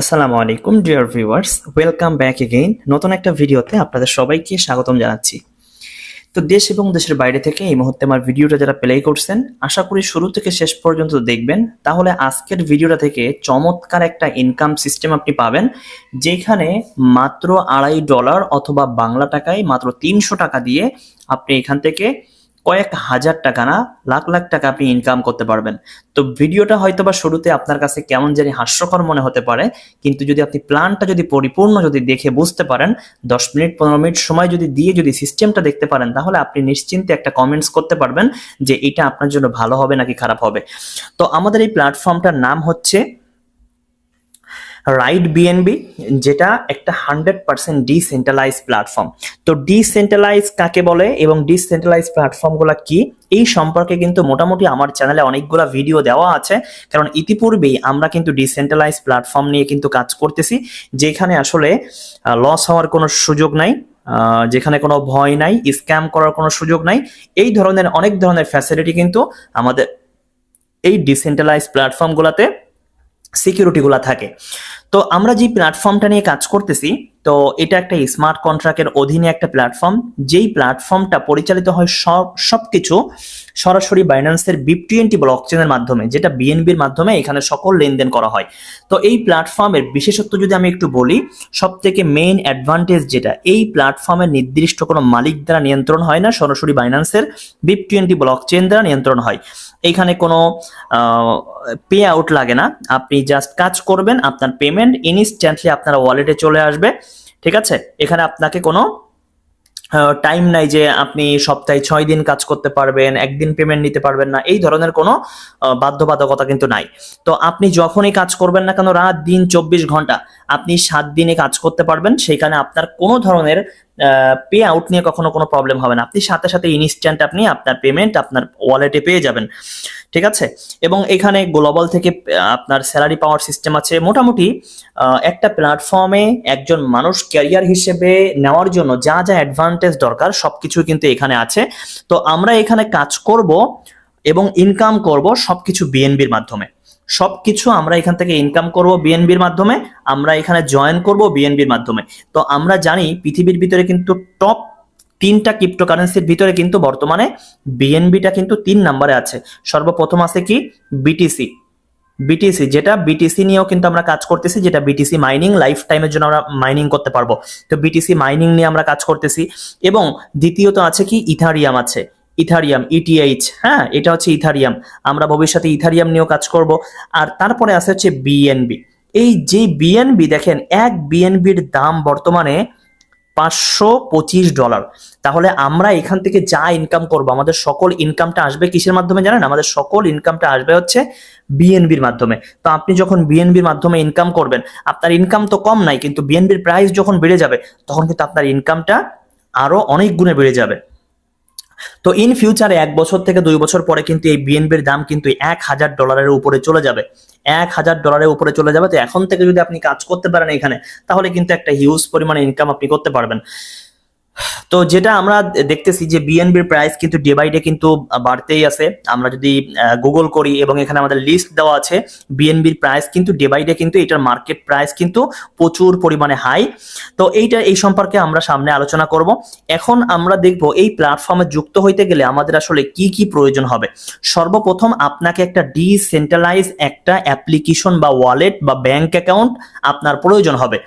আসসালামু আলাইকুম, dear viewers. Welcome back again. নতুন একটা ভিডিওতে আপনাদের সবাইকে স্বাগতম জানাচ্ছি। তো দেশ এবং দেশের বাইরে থেকে এই মুহূর্তে আমার ভিডিওটা যারা প্লে করছেন, আশা করি শুরু থেকে শেষ পর্যন্ত দেখবেন। তাহলে আজকের ভিডিওটা থেকে চমৎকার একটা ইনকাম সিস্টেম আপনি পাবেন, যেখানে মাত্র আড়াই ডলার অথবা বাংলা টাকায় মাত্র তিনশো টাকা দিয়ে আপনি এখান থেকে কয়েক হাজার টাকা না, লাখ লাখ টাকা আপনি ইনকাম করতে পারবেন। তো ভিডিওটা হয়তো বা শুরুতে আপনার কাছে কেমন জানি হাস্যকর মনে হতে পারে, কিন্তু যদি আপনি প্ল্যানটা যদি পরিপূর্ণ যদি দেখে বুঝতে পারেন, দশ মিনিট, পনেরো মিনিট সময় যদি দিয়ে যদি সিস্টেমটা দেখতে পারেন, তাহলে আপনি নিশ্চিন্তে একটা কমেন্টস করতে পারবেন যে এটা আপনার জন্য ভালো হবে নাকি খারাপ হবে। তো আমাদের এই প্ল্যাটফর্মটার নাম হচ্ছে রাইট বিএনবি যেটা একটা হান্ড্রেড পার্সেন্ট ডিসেন্ট্রালাইজ প্ল্যাটফর্ম তো ডিসেন্ট্রালাইজ কাকে বলে এবং ডিসেন্ট্রালাইজ প্ল্যাটফর্মগুলো কি? এই সম্পর্কে কিন্তু মোটামুটি আমার চ্যানেলে অনেকগুলো ভিডিও দেওয়া আছে। কারণ ইতিপূর্বেই আমরা কিন্তু ডিসেন্ট্রালাইজ প্ল্যাটফর্ম নিয়ে কিন্তু কাজ করতেছি, যেখানে আসলে লস হওয়ার কোনো সুযোগ নাই যেখানে কোনো ভয় নাই স্ক্যাম করার কোনো সুযোগ নাই। এই ধরনের, অনেক ধরনের ফ্যাসিলিটি কিন্তু আমাদের এই ডিসেন্ট্রালাইজ প্ল্যাটফর্মগুলোতে সিকিউরিটিগুলো থাকে। তো আমরা যে প্ল্যাটফর্মটা নিয়ে কাজ করতেছি তো এটা একটা স্মার্ট কন্ট্রাক্টের অধীনে একটা প্ল্যাটফর্ম যেই প্ল্যাটফর্মটা পরিচালিত হয় সব, সবকিছু সরাসরি বাইন্যান্সের বিপ টোয়েন্টি ব্লক চেনের মাধ্যমে, যেটা বিএনবির মাধ্যমে এখানে সকল লেনদেন করা হয়। তো এই প্ল্যাটফর্মের বিশেষত্ব যদি আমি একটু বলি সব থেকে মেইন অ্যাডভান্টেজ যেটা, এই প্ল্যাটফর্মের নির্দিষ্ট কোনো মালিক দ্বারা নিয়ন্ত্রণ হয় না, সরাসরি বাইন্যান্সের বিপ টোয়েন্টি ব্লক চেন দ্বারা নিয়ন্ত্রণ হয়। এখানে কোনো পে আউট লাগে না, আপনি জাস্ট কাজ করবেন, আপনার পেমেন্ট ইনস্ট্যান্টলি আপনার ওয়ালেটে চলে আসবে। ঠিক আছে? এখানে আপনাকে কোনো টাইম নাই যে আপনি সপ্তাহে ছয় দিন কাজ করতে পারবেন, একদিন পেমেন্ট নিতে পারবেন না, এই ধরনের কোনো বাধ্যবাধকতা কিন্তু নাই। তো আপনি যখনই কাজ করবেন না কেন, রাত, দিন, চব্বিশ ঘণ্টা, আপনি সাত দিনে কাজ করতে পারবেন সেইখানে আপনার কোনো ধরনের পে আউট নিয়ে কখনো কোনো প্রবলেম হবে না। আপনি সাথে সাথে ইনস্ট্যান্ট আপনি আপনার পেমেন্ট আপনার ওয়ালেটে পেয়ে যাবেন। ঠিক আছে? এবং এখানে গ্লোবাল থেকে আপনার স্যালারি পাওয়ার সিস্টেম আছে। মোটামুটি একটা প্ল্যাটফর্মে একজন মানুষ ক্যারিয়ার হিসেবে নেওয়ার জন্য যা যা অ্যাডভান্টেজ দরকার সবকিছু কিন্তু এখানে আছে। তো আমরা এখানে কাজ করব এবং ইনকাম করব সব কিছু বিএনবির মাধ্যমে। সবকিছু আমরা এখান থেকে ইনকাম করব বিএনবির মাধ্যমে, আমরা এখানে জয়েন করব বিএনবির মাধ্যমে। তো আমরা জানি পৃথিবীর ভিতরে কিন্তু টপ তিনটা ক্রিপ্টোকারেন্সির ভিতরে কিন্তু বর্তমানে বিএনবিটা কিন্তু তিন নম্বরে আছে। সর্বপ্রথম আছে কি? বিটিসি বিটিসি যেটা বিটিসি নিয়েও কিন্তু আমরা কাজ করতেছি, যেটা বিটিসি মাইনিং লাইফ টাইমের জন্য আমরা মাইনিং করতে পারব। তো বিটিসি মাইনিং নিয়ে আমরা কাজ করতেছি। এবং দ্বিতীয়ত আছে কি? ইথারিয়াম আছে। ইথারিয়াম ইটিএইচ হ্যাঁ এটা হচ্ছে ইথারিয়াম। আমরা ভবিষ্যতে ইথারিয়াম নিয়েও কাজ করব। আর তারপরে আছে হচ্ছে বিএনবি এই যে বিএনবি দেখেন, এক বিএনবির দাম বর্তমানে পাঁচশো পঁচিশ ডলার। তাহলে আমরা এখান থেকে যা ইনকাম করব, আমাদের সকল ইনকামটা আসবে কিসের মাধ্যমে জানেন? আমাদের সকল ইনকামটা আসবে হচ্ছে বিএনবির মাধ্যমে। তো আপনি যখন বিএনবির মাধ্যমে ইনকাম করবেন, আপনার ইনকাম তো কম নাই, কিন্তু বিএনবির প্রাইস যখন বেড়ে যাবে, তখন কিন্তু আপনার ইনকামটা আরও অনেক গুণে বেড়ে যাবে। তো ইন ফিউচারে এক বছর থেকে দুই বছর পরে কিন্তু এই বিএনপির দাম কিন্তু এক হাজার ডলারের উপরে চলে যাবে। এক হাজার ডলারের উপরে চলে যাবে। তো এখন থেকে যদি আপনি কাজ করতে পারেন এখানে, তাহলে কিন্তু একটা হিউজ পরিমাণে ইনকাম আপনি করতে পারবেন। তো যেটা আমরা দেখতেছি যে বিএনবির প্রাইস কিন্তু ডে বাই ডে কিন্তু বাড়তেই আছে। আমরা যদি গুগল করি এবং এখানে আমাদের লিস্ট দেওয়া আছে বিএনবির প্রাইস কিন্তু ডে বাই ডে কিন্তু এটার মার্কেট প্রাইস কিন্তু প্রচুর পরিমাণে হাই তো এইটা, এই সম্পর্কে আমরা সামনে আলোচনা করব। এখন আমরা দেখব এই প্ল্যাটফর্মে যুক্ত হইতে গেলে আমাদের আসলে কি কি প্রয়োজন হবে। সর্বপ্রথম আপনাকে একটা ডিসেন্ট্রালাইজ একটা অ্যাপ্লিকেশন বা ওয়ালেট বা ব্যাংক অ্যাকাউন্ট আপনার প্রয়োজন হবে।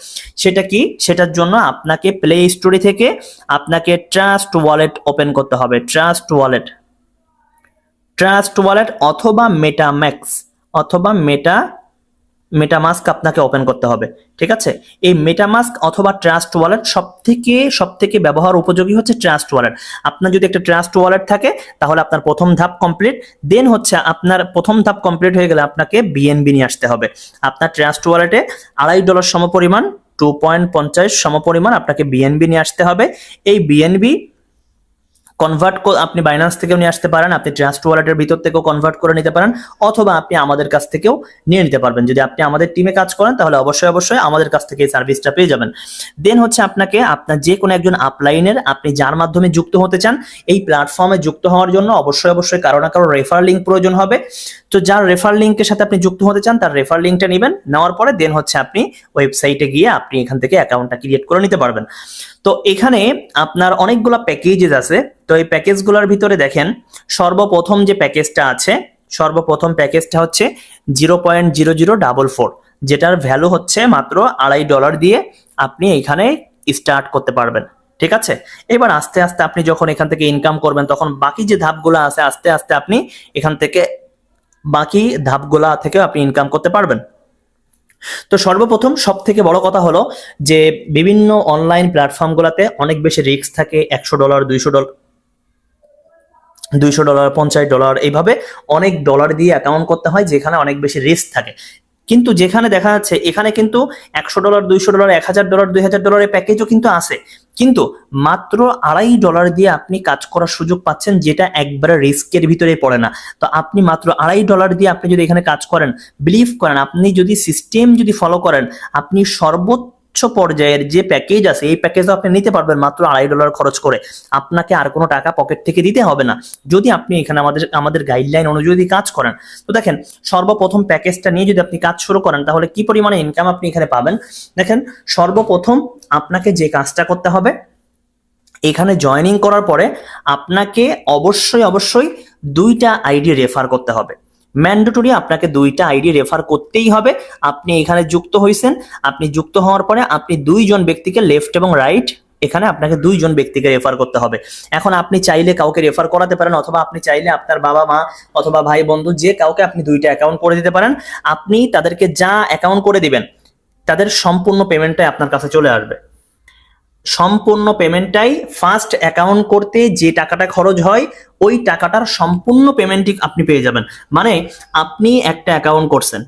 সেটা কি? সেটার জন্য আপনাকে প্লে স্টোরে থেকে আপনাকে ট্রাস্ট ওয়ালেট ওপেন করতে হবে, ট্রাস্ট ওয়ালেট। ট্রাস্ট ওয়ালেট অথবা মেটাম্যাক্স অথবা মেটা মেটামাস্ক আপনাকে ওপেন করতে হবে, ঠিক আছে? এই মেটামাস্ক অথবা ট্রাস্ট ওয়ালেট সব থেকে সব থেকে ব্যবহার উপযোগী হচ্ছে ট্রাস্ট ওয়ালেট। আপনার যদি একটা ট্রাস্ট ওয়ালেট থাকে, তাহলে আপনার প্রথম ধাপ কমপ্লিট, দেন হচ্ছে আপনার প্রথম ধাপ কমপ্লিট হয়ে গেলে আপনাকে বিএনবি নিয়ে আসতে হবে। আপনার ট্রাস্ট ওয়ালেটে আড়াই ডলার সমপরিমাণ টু পয়েন্ট পঞ্চাশ সমপরিমাণ আপনাকে বিএনবি নিয়ে আসতে হবে। এই বিএনবি কনভার্ট আপনি বাইন্যান্স থেকেও নিয়ে আসতে পারেন, আপনি ট্রাস্ট ওয়ালেটের ভিতর থেকেও কনভার্ট করে নিতে পারেন, অথবা আপনি আমাদের কাছ থেকেও নিয়ে নিতে পারবেন। যদি আপনি আমাদের টিমে কাজ করেন, তাহলে অবশ্যই অবশ্যই আমাদের কাছ থেকে এই সার্ভিসটা পেয়ে যাবেন। দেন হচ্ছে আপনাকে আপনার যে কোনো একজন আপলাইনের আপনি যার মাধ্যমে যুক্ত হতে চান, এই প্ল্যাটফর্মে যুক্ত হওয়ার জন্য অবশ্যই অবশ্যই কারও না কারও রেফার লিঙ্ক প্রয়োজন হবে। তো যার রেফার লিঙ্কের সাথে আপনি যুক্ত হতে চান, তার রেফার লিঙ্কটা নেবেন। নেওয়ার পরে দেন হচ্ছে আপনি ওয়েবসাইটে গিয়ে আপনি এখান থেকে অ্যাকাউন্টটা ক্রিয়েট করে নিতে পারবেন। তো এখানে আপনার অনেকগুলো প্যাকেজেস আছে। তো এই প্যাকেজগুলোর ভিতরে দেখেন, সর্বপ্রথম যে প্যাকেজটা আছে, সর্বপ্রথম প্যাকেজটা হচ্ছে zero point zero zero double four যেটার ভ্যালু হচ্ছে মাত্র আড়াই ডলার দিয়ে আপনি এখানে স্টার্ট করতে পারবেন। ঠিক আছে? এবার আস্তে আস্তে আপনি যখন এখান থেকে ইনকাম করবেন, তখন বাকি যে ধাপগুলো আছে, আস্তে আস্তে আপনি এখান থেকে বাকি ধাপগুলা থেকে আপনি ইনকাম করতে পারবেন। তো সর্বপ্রথম সব থেকে বড় কথা হলো যে বিভিন্ন অনলাইন প্ল্যাটফর্মগুলোতে অনেক বেশি রিস্ক থাকে একশো ডলার দুইশো ডলার দুইশো ডলার পঞ্চাশ ডলার এইভাবে অনেক ডলার দিয়ে অ্যাকাউন্ট করতে হয় যেখানে অনেক বেশি রিস্ক থাকে। কিন্তু যেখানে দেখা যাচ্ছে, এখানে কিন্তু একশো ডলার দুইশো ডলার এক হাজার ডলার দুই হাজার ডলারের প্যাকেজও কিন্তু আছে। কিন্তু মাত্র আড়াই ডলার দিয়ে আপনি কাজ করার সুযোগ পাচ্ছেন যেটা একবারে রিস্কের ভিতরে পড়ে না। তো আপনি মাত্র আড়াই ডলার দিয়ে আপনি যদি এখানে কাজ করেন বিলিভ করেন, আপনি যদি সিস্টেম যদি ফলো করেন, আপনি সর্বোচ্চ পর্যায়ের যে প্যাকেজ আছে, এই প্যাকেজও আপনি নিতে পারবেন মাত্র আড়াই ডলার খরচ করে। আপনাকে আর কোনো টাকা পকেট থেকে দিতে হবে না। যদি আপনি এখানে আমাদের আমাদের গাইডলাইন অনুযায়ী কাজ করেন, তো দেখেন সর্বপ্রথম প্যাকেজটা নিয়ে যদি আপনি কাজ শুরু করেন, তাহলে কি পরিমাণে ইনকাম আপনি এখানে পাবেন? দেখেন, সর্বপ্রথম আপনাকে যে কাজটা করতে হবে, এখানে জয়েনিং করার পরে আপনাকে অবশ্যই অবশ্যই দুইটা আইডি রেফার করতে হবে। ম্যান্ডেটরি আপনাকে দুইটা আইডি রেফার করতেই হবে। আপনি এখানে যুক্ত হয়েছেন আপনি যুক্ত হওয়ার পরে আপনি দুইজন ব্যক্তিকে লেফট এবং রাইট এখানে আপনাকে দুইজন ব্যক্তিকে রেফার করতে হবে। এখন আপনি চাইলে কাউকে রেফার করাতে পারেন অথবা আপনি চাইলে আপনার বাবা মা অথবা ভাই বন্ধু যে কাউকে আপনি দুইটা অ্যাকাউন্ট করে দিতে পারেন, আপনি তাদেরকে যা অ্যাকাউন্ট করে দিবেন, তাদের সম্পূর্ণ পেমেন্টটাই আপনার কাছে চলে আসবে। সম্পূর্ণ পেমেন্টটাই ফার্স্ট অ্যাকাউন্ট করতে যে টাকাটা খরচ হয়, ওই টাকাটার সম্পূর্ণ পেমেন্টই আপনি পেয়ে যাবেন। মানে আপনি একটা অ্যাকাউন্ট করছেন।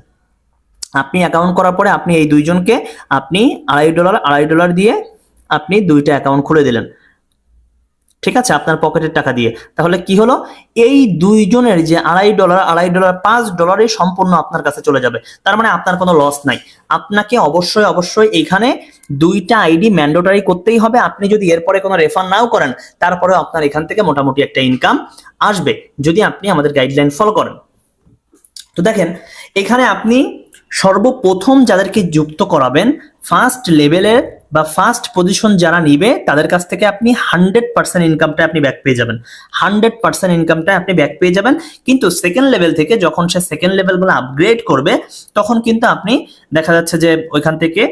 আপনি অ্যাকাউন্ট করার পরে আপনি এই দুইজনকে আপনি আড়াই ডলার আড়াই ডলার দিয়ে আপনি দুইটা অ্যাকাউন্ট খুলে দিলেন। ঠিক আছে, আপনার পকেটের টাকা দিয়ে। তাহলে কি হলো? এই দুইজনের যে আড়াই ডলার আড়াই ডলার, পাঁচ ডলারই সম্পূর্ণ আপনার কাছে চলে যাবে। তার মানে আপনার কোনো লস নাই। আপনাকে অবশ্যই অবশ্যই এখানে দুইটা আইডি ম্যান্ডেটরি করতেই হবে। আপনি যদি এরপরে কোনো রেফার নাও করেন, তারপরেও আপনার এখান থেকে মোটামুটি একটা ইনকাম আসবে, যদি আপনি আমাদের গাইডলাইন ফলো করেন। তো দেখেন, এখানে আপনি সর্বপ্রথম যাদেরকে যুক্ত করাবেন ফার্স্ট লেভেলের বা ফার্স্ট পজিশন যারা নিবে, তাদের কাছ থেকে আপনি হান্ড্রেড পার্সেন্ট ইনকামটা আপনি ব্যাক পেয়ে যাবেন। হান্ড্রেড পার্সেন্ট ইনকামটা আপনি ব্যাক পেয়ে যাবেন। কিন্তু সেকেন্ড লেভেল থেকে যখন সে সেকেন্ড লেভেলগুলো আপগ্রেড করবে, তখন কিন্তু আপনি দেখা যাচ্ছে যে ওইখান থেকে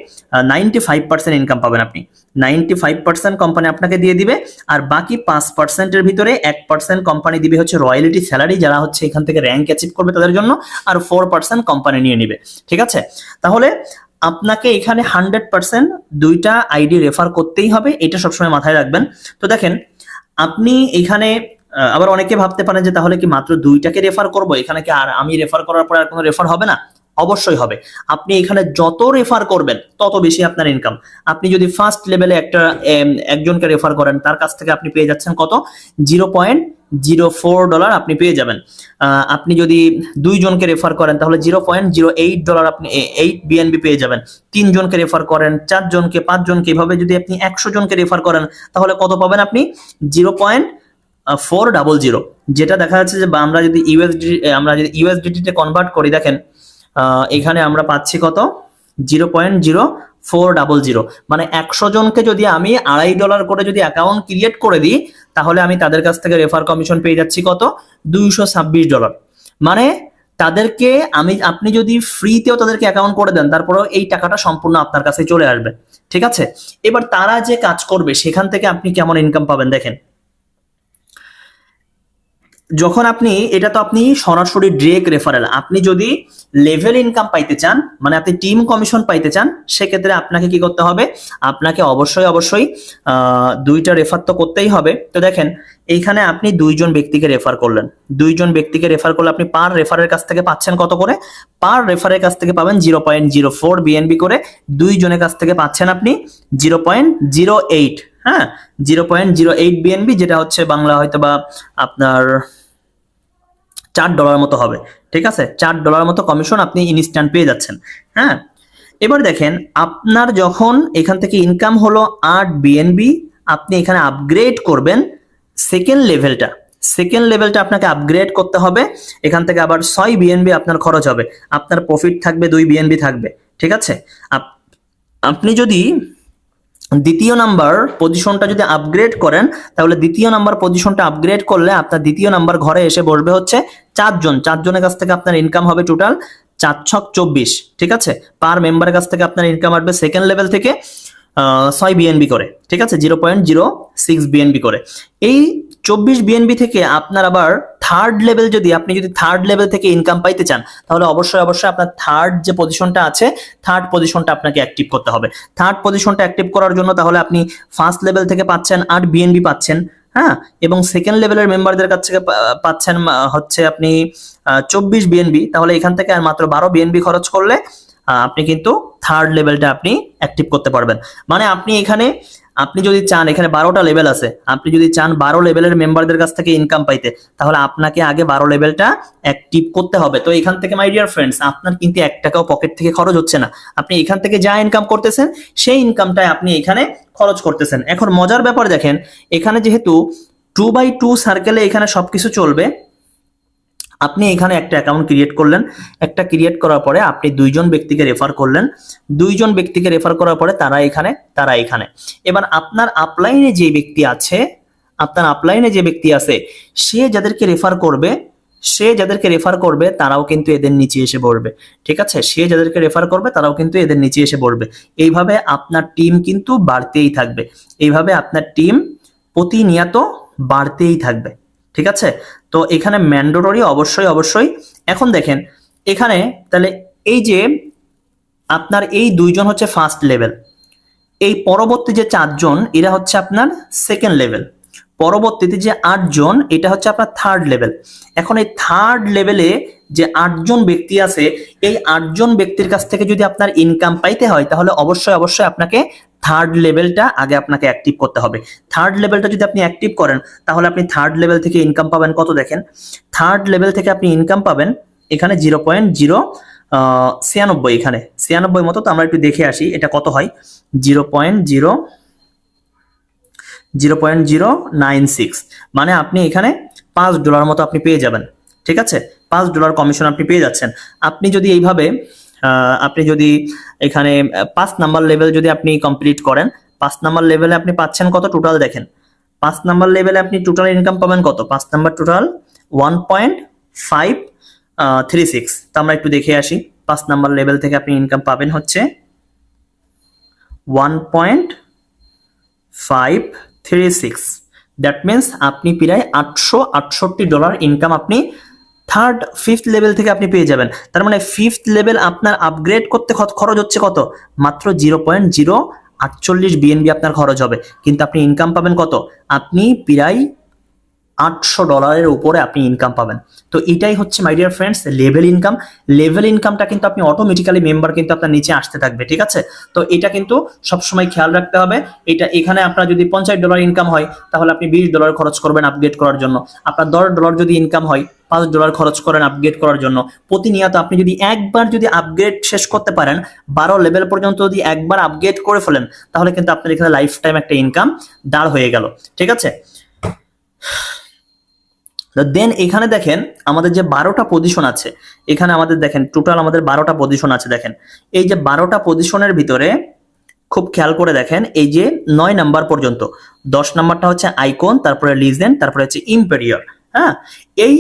নাইনটি ফাইভ পার্সেন্ট ইনকাম পাবেন আপনি। নাইনটি ফাইভ পার্সেন্ট কোম্পানি আপনাকে দিয়ে দিবে, আর বাকি পাঁচ পার্সেন্টের ভিতরে এক পার্সেন্ট কোম্পানি দিবে হচ্ছে রয়্যালিটি স্যালারি যারা হচ্ছে এখান থেকে র্যাঙ্ক অ্যাচিভ করবে তাদের জন্য, আর ফোর পার্সেন্ট কোম্পানি নিয়ে নিবে। ঠিক আছে? তাহলে আপনাকে এখানে হান্ড্রেড পার্সেন্ট দুইটা আইডি রেফার করতেই হবে, এটা সবসময় মাথায় রাখবেন। তো দেখেন, আপনি এখানে আবার অনেকে ভাবতে পারেন যে তাহলে কি মাত্র দুইটাকে রেফার করব? এখানে কি আর আমি রেফার করার পর আর কোনো রেফার হবে না? অবশ্যই হবে। আপনি এখানে যত রেফার করবেন, তত বেশি আপনার ইনকাম আপনি যদি ফার্স্ট লেভেলে একটা একজনকে রেফার করেন, তার কাছ থেকে আপনি পেয়ে যাচ্ছেন কত? Zero point zero four dollar আপনি পেয়ে যাবেন। আপনি যদি দুইজনকে রেফার করেন, তাহলে zero point zero eight dollar আপনি এইট বিএনবি পেয়ে যাবেন। তিনজনকে রেফার করেন, চারজনকে, পাঁচজনকে, এভাবে যদি আপনি একশো জনকে রেফার করেন, তাহলে কত পাবেন আপনি? Zero point four double zero. যেটা দেখা যাচ্ছে যে আমরা যদি ইউএসডি আমরা যদি ইউএসডিটিতে কনভার্ট করি, দেখেন এখানে আমরা পাচ্ছি কত? Zero point zero four double zero মানে একশো জনকে যদি আমি আড়াই ডলার করে যদি অ্যাকাউন্ট ক্রিয়েট করে দিই, তাহলে আমি তাদের কাছ থেকে রেফার কমিশন পেয়ে যাচ্ছি কত? দুইশো ছাব্বিশ ডলার মানে তাদেরকে আমি, আপনি যদি ফ্রিতেও তাদেরকে অ্যাকাউন্ট করে দেন, তারপরেও এই টাকাটা সম্পূর্ণ আপনার কাছে চলে আসবে। ঠিক আছে? এবার তারা যে কাজ করবে, সেখান থেকে আপনি কেমন ইনকাম পাবেন দেখেন। যখন আপনি, এটা তো আপনি সরাসরি ডিরেক্ট রেফারেল আপনি যদি লেভেল ইনকাম পাইতে চান মানে আপনি টিম কমিশন পাইতে চান, সেক্ষেত্রে আপনাকে কি করতে হবে? আপনাকে অবশ্যই অবশ্যই দুইটা রেফার তো করতেই হবে। তো দেখেন, এইখানে আপনি দুইজন ব্যক্তিকে রেফার করলেন। দুইজন ব্যক্তিকে রেফার করলে আপনি পার রেফারের কাছ থেকে পাচ্ছেন কত করে? পার রেফারের কাছ থেকে পাবেন zero point zero four BNB করে। দুইজনের কাছ থেকে পাচ্ছেন আপনি জিরো পয়েন্ট জিরো এইট হ্যাঁ? Zero point zero eight BNB যেটা হচ্ছে বাংলা হয়তো বা আপনার চার ডলার মতো হবে, ঠিক আছে? চার ডলার মতো কমিশন আপনি ইনস্ট্যান্ট পেয়ে যাচ্ছেন হ্যাঁ? এবার দেখেন, আপনার যখন এখান থেকে ইনকাম হলো আট বিএনবি আপনি এখানে আপগ্রেড করবেন সেকেন্ড লেভেলটা সেকেন্ড লেভেলটা আপনাকে আপগ্রেড করতে হবে, এখান থেকে আবার ছয় বিএনবি আপনার খরচ হবে। আপনার প্রফিট থাকবে, দুই বিএনবি থাকবে, ঠিক আছে? আপ- আপনি যদি দ্বিতীয় নাম্বার পজিশনটা যদি আপগ্রেড করেন, তাহলে দ্বিতীয় নাম্বার পজিশনটা আপগ্রেড করলে আপনার দ্বিতীয় নাম্বার ঘরে এসে বসবে হচ্ছে চারজন। চারজনের কাছ থেকে আপনার ইনকাম হবে টোটাল চার ছক চব্বিশ, ঠিক আছে? পার মেম্বারের কাছ থেকে আপনার ইনকাম আসবে সেকেন্ড লেভেল থেকে ছয় বিএনবি করে, ঠিক আছে? Zero point zero six BNB করে। এই চব্বিশ বিএনবি থেকে আপনার আবার থার্ড লেভেল যদি, আপনি যদি থার্ড লেভেল থেকে ইনকাম পাইতে চান, তাহলে অবশ্যই অবশ্যই আপনার থার্ড যে পজিশনটা আছে থার্ড পজিশনটা আপনাকে অ্যাক্টিভ করতে হবে। থার্ড পজিশনটা অ্যাক্টিভ করার জন্য তাহলে আপনি ফার্স্ট লেভেল থেকে পাচ্ছেন আট বিএনবি পাচ্ছেন হ্যাঁ? এবং সেকেন্ড লেভেলের মেম্বারদের কাছ থেকে পাচ্ছেন হচ্ছে আপনি চব্বিশ বিএনবি তাহলে এখান থেকে আর মাত্র বারো বিএনবি খরচ করলে আপনি কিন্তু থার্ড লেভেলটা আপনি অ্যাক্টিভ করতে পারবেন। মানে আপনি এখানে আপনি যদি চান, এখানে বারোটা লেভেল আছে, আপনি যদি চান বারো লেভেলের মেম্বারদের কাছ থেকে ইনকাম পাইতে, তাহলে আপনাকে আগে বারো লেভেলটা অ্যাক্টিভ করতে হবে। তো এখান থেকে মাই ডিয়ার ফ্রেন্ডস আপনার কিন্তু এক টাকাও পকেট থেকে খরচ হচ্ছে না। আপনি এখান থেকে যা ইনকাম করতেছেন, সেই ইনকামটাই আপনি এখানে খরচ করতেছেন। এখন মজার ব্যাপার দেখেন, এখানে যেহেতু টু বাই টু সার্কেলে এখানে সবকিছু চলবে আপনি এখানে একটা অ্যাকাউন্ট ক্রিয়েট করলেন। একটা ক্রিয়েট করার পরে আপনি দুইজন ব্যক্তিকে রেফার করলেন। দুইজন ব্যক্তিকে রেফার করার পরে তারা এখানে তারা এখানে। এবার আপনার আপলাইনে যে ব্যক্তি আছে, আপনার আপলাইনে যে ব্যক্তি আছে, সে যাদেরকে রেফার করবে, সে যাদেরকে রেফার করবে, তারাও কিন্তু এদের নিচে এসে পড়বে। ঠিক আছে? সে যাদেরকে রেফার করবে, তারাও কিন্তু এদের নিচে এসে পড়বে। এইভাবে আপনার টিম কিন্তু বাড়তেই থাকবে। এইভাবে আপনার টিম প্রতিনিয়ত বাড়তেই থাকবে। ঠিক আছে? তো এখানে ম্যান্ডোটরি অবশ্যই অবশ্যই। এখন দেখেন, এখানে তাহলে এই যে আপনার এই দুইজন হচ্ছে ফার্স্ট লেভেল এই পরবর্তী যে চারজন, এরা হচ্ছে আপনার সেকেন্ড লেভেল পরবর্তীতে যে আটজন, এটা হচ্ছে আপনার থার্ড লেভেল এখন এই থার্ড লেভেলে যে আটজন ব্যক্তি আছে, এই আটজন ব্যক্তির কাছ থেকে যদি আপনার ইনকাম পাইতে হয়, তাহলে অবশ্যই অবশ্যই আপনাকে থার্ড লেভেলটা আগে আপনাকে অ্যাক্টিভ করতে হবে। থার্ড লেভেলটা যদি আপনি অ্যাক্টিভ করেন, তাহলে আপনি থার্ড লেভেল থেকে ইনকাম পাবেন কত দেখেন? থার্ড লেভেল থেকে আপনি ইনকাম পাবেন এখানে জিরো পয়েন্ট জিরো ছিয়ানব্বই এখানে। ছিয়ানব্বই মতো তো আমরা একটু দেখে আসি, এটা কত হয়? Zero point zero zero point zero nine six মানে আপনি এখানে পাঁচ ডলার মতো আপনি পেয়ে যাবেন, ঠিক আছে? পাঁচ ডলার কমিশন আপনি পেয়ে যাচ্ছেন। আপনি যদি এইভাবে আপনি যদি এখানে পাঁচ নাম্বার লেভেল যদি আপনি কমপ্লিট করেন, পাঁচ নাম্বার লেভেলে আপনি পাচ্ছেন কত টোটাল দেখেন? পাঁচ নাম্বার লেভেলে আপনি টোটাল ইনকাম পাবেন কত? পাঁচ number total one point five three six তো আমরা একটু দেখে আসি, পাঁচ নাম্বার লেভেল থেকে আপনি ইনকাম পাবেন হচ্ছে one point five three six that means আপনি প্রায় আটশো আটষট্টি ডলার ইনকাম আপনি থার্ড ফিফথ লেভেল থেকে আপনি পেয়ে যাবেন। তার মানে ফিফথ লেভেল আপনার আপগ্রেড করতে খরচ হচ্ছে কত? মাত্র জিরো পয়েন্ট জিরো আটচল্লিশ বিএনবি আপনার খরচ হবে। কিন্তু আপনি ইনকাম পাবেন কত? আপনি প্রায় আটশো ডলারের উপরে আপনি ইনকাম পাবেন। তো এটাই হচ্ছে my dear friends level income level ইনকামটা কিন্তু আপনি অটোমেটিক্যালি মেম্বার কিন্তু আপনার নিচে আসতে থাকবে, ঠিক আছে? তো এটা কিন্তু সবসময় খেয়াল রাখতে হবে। এটা এখানে আপনার যদি পঞ্চাশ ডলার ইনকাম হয়, তাহলে আপনি বিশ ডলার খরচ করবেন আপগ্রেড করার জন্য। আপনার দশ ডলার যদি ইনকাম হয় পাঁচ ডলার খরচ করেন আপগ্রেড করার জন্য। প্রতিনিয়ত আপনি যদি একবার যদি আপগ্রেড শেষ করতে পারেন, বারো লেভেল পর্যন্ত যদি একবার আপগ্রেড করে ফেলেন, তাহলে কিন্তু আপনার এখানে লাইফ টাইম একটা ইনকাম দাঁড় হয়ে গেল। ঠিক আছে? দেন এখানে দেখেন, আমাদের যে বারোটা পজিশন আছে, এখানে আমাদের দেখেন টোটাল আমাদের বারোটা পজিশন আছে দেখেন। এই যে বারোটা পজিশনের ভিতরে খুব খেয়াল করে দেখেন, এই যে নয় নাম্বার পর্যন্ত। দশ নাম্বারটা হচ্ছে আইকন তারপরে লিজেন্ড তারপরে হচ্ছে ইম্পেরিয়র হ্যাঁ? এই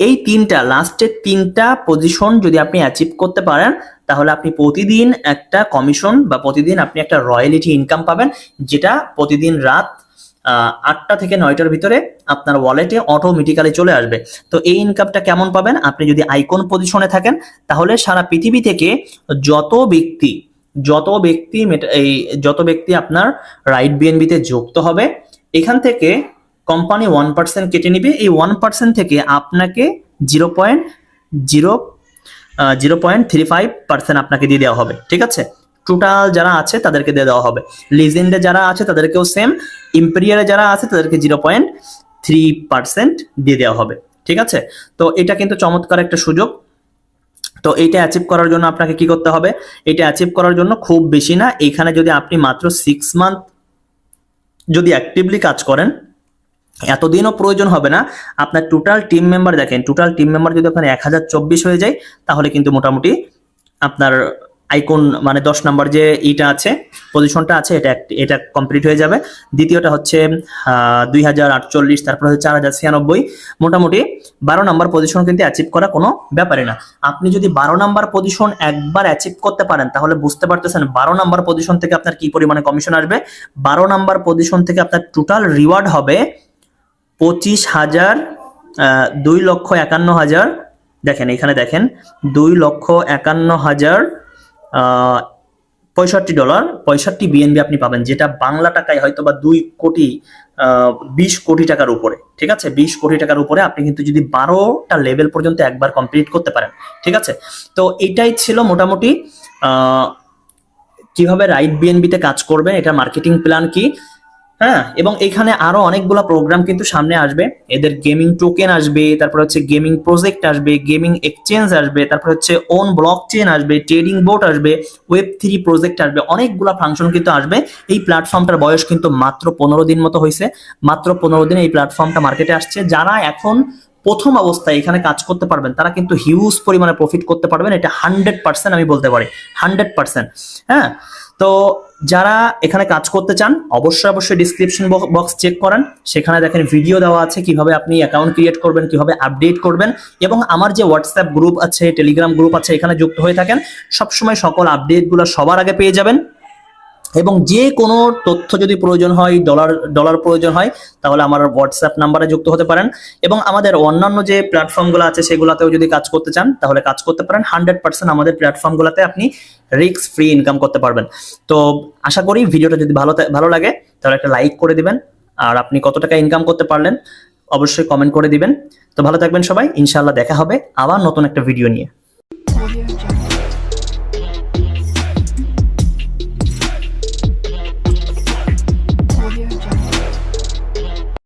এই তিনটা লাস্টের তিনটা পজিশন যদি আপনি অ্যাচিভ করতে পারেন, তাহলে আপনি প্রতিদিন একটা কমিশন বা প্রতিদিন আপনি একটা রয়্যালিটি ইনকাম পাবেন, যেটা প্রতিদিন রাত আটটা থেকে নয়টার ভিতরে আপনার ওয়ালেটে অটোমেটিক্যালি চলে আসবে। তো এই ইনকামটা কেমন পাবেন? আপনি যদি আইকন পজিশনে থাকেন, তাহলে সারা পৃথিবী থেকে যত ব্যক্তি যত ব্যক্তি এই, যত ব্যক্তি আপনার রাইট বিএনবিতে যুক্ত হবে, এখান থেকে কোম্পানি ওয়ান পার্সেন্ট কেটে নিবে, এই ওয়ান পার্সেন্ট থেকে আপনাকে zero point zero zero point three five percent আপনাকে দিয়ে দেওয়া হবে, ঠিক আছে? টোটাল যারা আছে তাদেরকে দিয়ে দেওয়া হবে। লিজেন্ডে যারা আছে তাদেরকেও সেম ইম্পেরিয়ারে যারা আছে তাদেরকে জিরো পয়েন্ট থ্রি পার্সেন্ট দিয়ে দেওয়া হবে, ঠিক আছে? তো এটা কিন্তু চমৎকার একটা সুযোগ। তো এইটা অ্যাচিভ করার জন্য আপনাকে কি করতে হবে? এটা অ্যাচিভ করার জন্য খুব বেশি না, এখানে যদি আপনি মাত্র সিক্স মান্থ যদি অ্যাক্টিভলি কাজ করেন এতদিনও প্রয়োজন হবে না। আপনার টোটাল টিম মেম্বার দেখেন টোটাল টিম মেম্বার যদি আপনার এক হাজার চব্বিশ হয়ে যায়, তাহলে কিন্তু মোটামুটি আপনার আইকন মানে দশ নাম্বার যে ইটা আছে পজিশনটা আছে, এটা এটা কমপ্লিট হয়ে যাবে। দ্বিতীয়টা হচ্ছে দুই হাজার আটচল্লিশ, তারপর হচ্ছে চার হাজার ছিয়ানব্বই। মোটামুটি বারো নাম্বার পজিশন কিন্তু অ্যাচিভ করা কোনো ব্যাপারে না। আপনি যদি বারো নাম্বার পজিশন একবার অ্যাচিভ করতে পারেন, তাহলে বুঝতে পারতেছেন বারো নাম্বার পজিশন থেকে আপনার কি পরিমাণে কমিশন আসবে। বারো নাম্বার পজিশন থেকে আপনার টোটাল রিওয়ার্ড হবে পঁচিশ হাজার দুই লক্ষ একান্ন হাজার। দেখেন, এখানে দেখেন, দুই লক্ষ একান্ন হাজার পঁয়ষট্টি ডলার, পঁয়ষট্টি বিএনবি আপনি পাবেন, যেটা বাংলা টাকায় হয়তো বা দুই কোটি বিশ কোটি টাকার উপরে, ঠিক আছে? বিশ কোটি টাকার উপরে আপনি কিন্তু যদি বারোটা লেভেল পর্যন্ত একবার কমপ্লিট করতে পারেন, ঠিক আছে? তো এটাই ছিল মোটামুটি কীভাবে রাইট বিএনবিতে কাজ করবেন, এটা মার্কেটিং প্ল্যান কি? হ্যাঁ এবং এখানে আরও অনেকগুলো প্রোগ্রাম কিন্তু সামনে আসবে। এদের গেমিং টোকেন আসবে, তারপর হচ্ছে গেমিং প্রজেক্ট আসবে গেমিং এক্সচেঞ্জ আসবে, তারপর হচ্ছে ওন ব্লক চেন আসবে ট্রেডিং বোর্ড আসবে ওয়েব থ্রি প্রজেক্ট আসবে, অনেকগুলো ফাংশন কিন্তু আসবে। এই প্ল্যাটফর্মটার বয়স কিন্তু মাত্র পনেরো দিন মতো হয়েছে মাত্র পনেরো দিনে এই প্ল্যাটফর্মটা মার্কেটে আসছে। যারা এখন প্রথম অবস্থায় এখানে কাজ করতে পারবেন, তারা কিন্তু হিউজ পরিমাণে প্রফিট করতে পারবেন। এটা হান্ড্রেড পার্সেন্ট আমি বলতে পারি হান্ড্রেড পার্সেন্ট হ্যাঁ তো যারা এখানে কাজ করতে চান, অবশ্যই অবশ্যই ডিসক্রিপশন বক্স চেক করেন। সেখানে দেখেন ভিডিও দেওয়া আছে কীভাবে আপনি অ্যাকাউন্ট ক্রিয়েট করবেন, কীভাবে আপডেট করবেন এবং আমার যে হোয়াটসঅ্যাপ গ্রুপ আছে টেলিগ্রাম গ্রুপ আছে, এখানে যুক্ত হয়ে থাকেন। সবসময় সকল আপডেটগুলো সবার আগে পেয়ে যাবেন। এবং যে কোনো তথ্য যদি প্রয়োজন হয় ডলার ডলার প্রয়োজন হয়, তাহলে আমার হোয়াটসঅ্যাপ নাম্বারে যুক্ত হতে পারেন। এবং আমাদের অন্যান্য যে প্ল্যাটফর্মগুলো আছে, সেগুলোতেও যদি কাজ করতে চান, তাহলে কাজ করতে পারেন। হান্ড্রেড পার্সেন্ট আমাদের প্ল্যাটফর্মগুলোতে আপনি রিস্ক ফ্রি ইনকাম করতে পারবেন। তো আশা করি ভিডিওটা যদি ভালো ভালো লাগে, তাহলে একটা লাইক করে দিবেন। আর আপনি কত টাকা ইনকাম করতে পারলেন, অবশ্যই কমেন্ট করে দিবেন। তো ভালো থাকবেন সবাই, ইনশাআল্লাহ দেখা হবে আবার নতুন একটা ভিডিও নিয়ে.